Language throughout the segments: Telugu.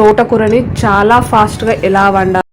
తోటకూరని చాలా ఫాస్ట్గా ఎలా వండాలి?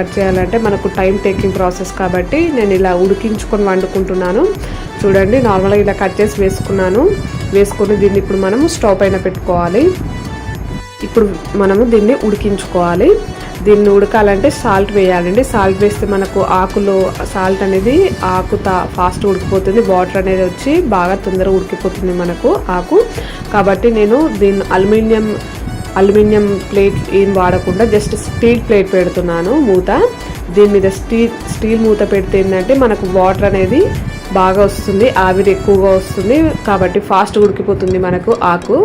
కట్ చేయాలంటే మనకు టైం టేకింగ్ ప్రాసెస్ కాబట్టి నేను ఇలా ఉడికించుకొని వండుకుంటున్నాను. చూడండి నార్మల్గా ఇలా కట్ చేసి వేసుకున్నాను. వేసుకొని దీన్ని ఇప్పుడు మనము స్టవ్ పైన పెట్టుకోవాలి. ఇప్పుడు మనము దీన్ని ఉడికించుకోవాలి. దీన్ని ఉడకాలంటే సాల్ట్ వేయాలండి. సాల్ట్ వేస్తే మనకు ఆకులో సాల్ట్ అనేది ఆకు ఫాస్ట్ ఉడికిపోతుంది. వాటర్ అనేది వచ్చి బాగా తొందరగా ఉడికిపోతుంది మనకు ఆకు. కాబట్టి నేను దీన్ని అల్యూమినియం అల్యూమినియం ప్లేట్ ఏం వాడకుండా జస్ట్ స్టీల్ ప్లేట్ పెడుతున్నాను మూత. దీని మీద స్టీల్ స్టీల్ మూత పెడితే ఏంటంటే మనకు వాటర్ అనేది బాగా వస్తుంది ఆవిరి ఎక్కువగా వస్తుంది కాబట్టి ఫాస్ట్ ఉడికిపోతుంది మనకు ఆకు.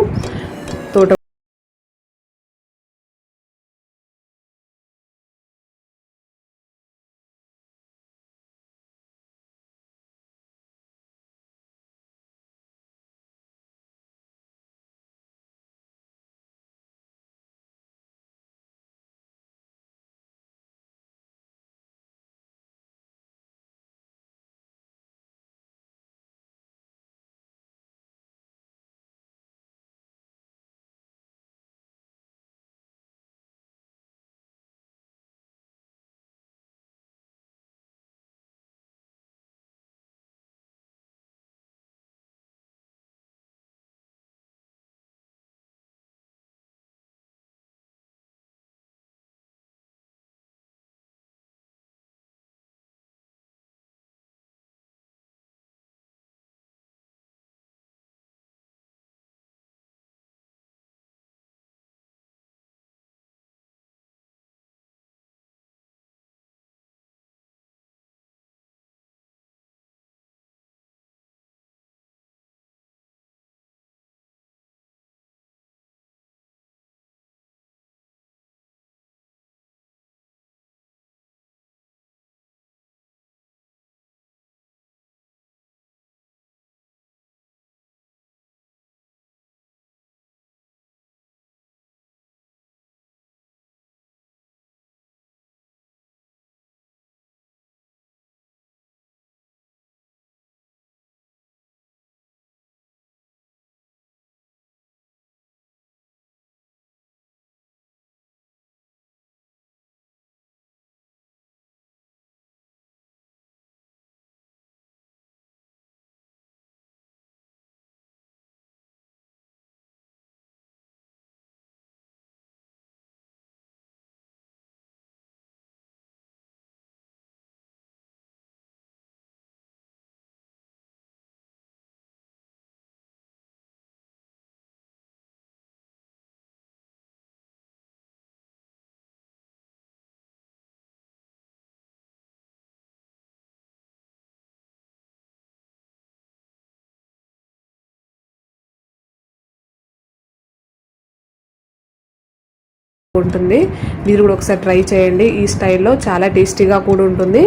ఉంటుంది. మీరు కూడా ఒకసారి ట్రై చేయండి. ఈ స్టైల్లో చాలా టేస్టీగా కూడా ఉంటుంది.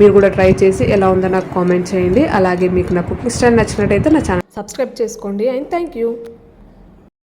మీరు కూడా ట్రై చేసి ఎలా ఉందో నాకు కామెంట్ చేయండి. అలాగే మీకు నా కుకింగ్ స్టైల్ నచ్చినట్టయితే నా ఛానల్ సబ్స్క్రైబ్ చేసుకోండి. And thank you.